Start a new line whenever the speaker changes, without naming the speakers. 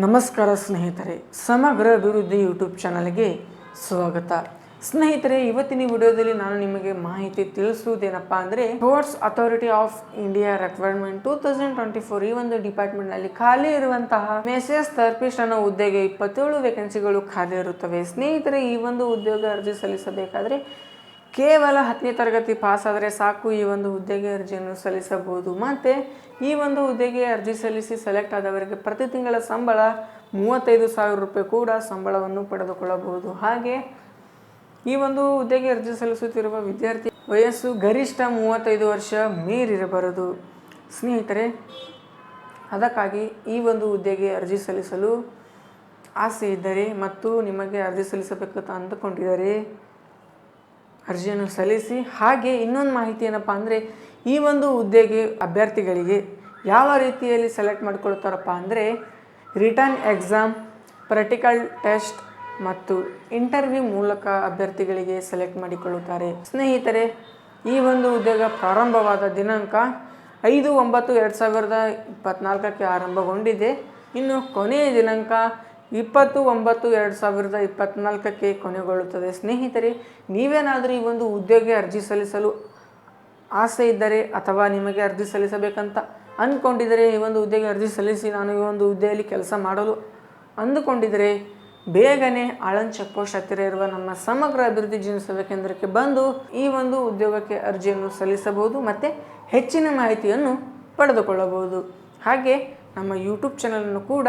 ನಮಸ್ಕಾರ ಸ್ನೇಹಿತರೆ, ಸಮಗ್ರ ಅಭಿವೃದ್ಧಿ ಯೂಟ್ಯೂಬ್ ಚಾನಲ್ಗೆ ಸ್ವಾಗತ. ಸ್ನೇಹಿತರೆ, ಇವತ್ತಿನ ವಿಡಿಯೋದಲ್ಲಿ ನಾನು ನಿಮಗೆ ಮಾಹಿತಿ ತಿಳಿಸುವುದೇನಪ್ಪ ಅಂದರೆ sports authority of India requirement two thousand twenty four ಈ ಒಂದು ಡಿಪಾರ್ಟ್ಮೆಂಟ್ನಲ್ಲಿ ಖಾಲಿ ಇರುವಂತಹ ಮೆಸೇಜ್ ಥೆರಪಿಸ್ಟ್ ಅನ್ನೋ ಹುದ್ದೆಗೆ ಇಪ್ಪತ್ತೇಳು ವೇಕೆನ್ಸಿಗಳು ಖಾಲಿ ಇರುತ್ತವೆ. ಸ್ನೇಹಿತರೆ, ಈ ಒಂದು ಉದ್ಯೋಗ ಅರ್ಜಿ ಸಲ್ಲಿಸಬೇಕಾದ್ರೆ ಕೇವಲ ಹತ್ತನೇ ತರಗತಿ ಪಾಸ್ ಆದರೆ ಸಾಕು, ಈ ಒಂದು ಹುದ್ದೆಗೆ ಅರ್ಜಿಯನ್ನು ಸಲ್ಲಿಸಬಹುದು. ಮತ್ತು ಈ ಒಂದು ಹುದ್ದೆಗೆ ಅರ್ಜಿ ಸಲ್ಲಿಸಿ ಸೆಲೆಕ್ಟ್ ಆದವರಿಗೆ ಪ್ರತಿ ತಿಂಗಳ ಸಂಬಳ ಮೂವತ್ತೈದು ಸಾವಿರ ರೂಪಾಯಿ ಕೂಡ ಸಂಬಳವನ್ನು ಪಡೆದುಕೊಳ್ಳಬಹುದು. ಹಾಗೆ ಈ ಒಂದು ಹುದ್ದೆಗೆ ಅರ್ಜಿ ಸಲ್ಲಿಸುತ್ತಿರುವ ವಿದ್ಯಾರ್ಥಿ ವಯಸ್ಸು ಗರಿಷ್ಠ ಮೂವತ್ತೈದು ವರ್ಷ ಮೀರಿರಬಾರದು. ಸ್ನೇಹಿತರೆ, ಅದಕ್ಕಾಗಿ ಈ ಒಂದು ಹುದ್ದೆಗೆ ಅರ್ಜಿ ಸಲ್ಲಿಸಲು ಆಸೆ ಇದ್ದರೆ ಮತ್ತು ನಿಮಗೆ ಅರ್ಜಿ ಸಲ್ಲಿಸಬೇಕಂತ ಅಂದುಕೊಂಡಿದ್ದಾರೆ ಅರ್ಜಿಯನ್ನು ಸಲ್ಲಿಸಿ. ಹಾಗೆ ಇನ್ನೊಂದು ಮಾಹಿತಿ ಏನಪ್ಪ ಅಂದರೆ, ಈ ಒಂದು ಹುದ್ದೆಗೆ ಅಭ್ಯರ್ಥಿಗಳಿಗೆ ಯಾವ ರೀತಿಯಲ್ಲಿ ಸೆಲೆಕ್ಟ್ ಮಾಡ್ಕೊಳ್ತಾರಪ್ಪ ಅಂದರೆ, ರಿಟರ್ನ್ ಎಕ್ಸಾಮ್, ಪ್ರಾಕ್ಟಿಕಲ್ ಟೆಸ್ಟ್ ಮತ್ತು ಇಂಟರ್ವ್ಯೂ ಮೂಲಕ ಅಭ್ಯರ್ಥಿಗಳಿಗೆ ಸೆಲೆಕ್ಟ್ ಮಾಡಿಕೊಳ್ಳುತ್ತಾರೆ. ಸ್ನೇಹಿತರೆ, ಈ ಒಂದು ಉದ್ಯೋಗ ಪ್ರಾರಂಭವಾದ ದಿನಾಂಕ ಐದು ಒಂಬತ್ತು ಎರಡು ಸಾವಿರದ ಇಪ್ಪತ್ತ್ನಾಲ್ಕಕ್ಕೆ ಆರಂಭಗೊಂಡಿದೆ. ಇನ್ನು ಕೊನೆಯ ದಿನಾಂಕ ಇಪ್ಪತ್ತು ಒಂಬತ್ತು ಎರಡು ಸಾವಿರದ ಇಪ್ಪತ್ತ್ನಾಲ್ಕಕ್ಕೆ ಕೊನೆಗೊಳ್ಳುತ್ತದೆ. ಸ್ನೇಹಿತರೆ, ನೀವೇನಾದರೂ ಈ ಒಂದು ಉದ್ಯೋಗ ಅರ್ಜಿ ಸಲ್ಲಿಸಲು ಆಸೆ ಇದ್ದರೆ ಅಥವಾ ನಿಮಗೆ ಅರ್ಜಿ ಸಲ್ಲಿಸಬೇಕಂತ ಅಂದ್ಕೊಂಡಿದ್ದರೆ ಈ ಒಂದು ಹುದ್ದೆಗೆ ಅರ್ಜಿ ಸಲ್ಲಿಸಿ ನಾನು ಈ ಒಂದು ಹುದ್ದೆಯಲ್ಲಿ ಕೆಲಸ ಮಾಡಲು ಅಂದುಕೊಂಡಿದ್ದರೆ ಬೇಗನೆ ಆಳನ್ ಚೆಕ್ ಹತ್ತಿರ ಇರುವ ನಮ್ಮ ಸಮಗ್ರ ಅಭಿವೃದ್ಧಿ ಜೀವನ ಸೇವಾ ಕೇಂದ್ರಕ್ಕೆ ಬಂದು ಈ ಒಂದು ಉದ್ಯೋಗಕ್ಕೆ ಅರ್ಜಿಯನ್ನು ಸಲ್ಲಿಸಬಹುದು ಮತ್ತು ಹೆಚ್ಚಿನ ಮಾಹಿತಿಯನ್ನು ಪಡೆದುಕೊಳ್ಳಬಹುದು. ಹಾಗೆ ನಮ್ಮ ಯೂಟ್ಯೂಬ್ ಚಾನಲನ್ನು ಕೂಡ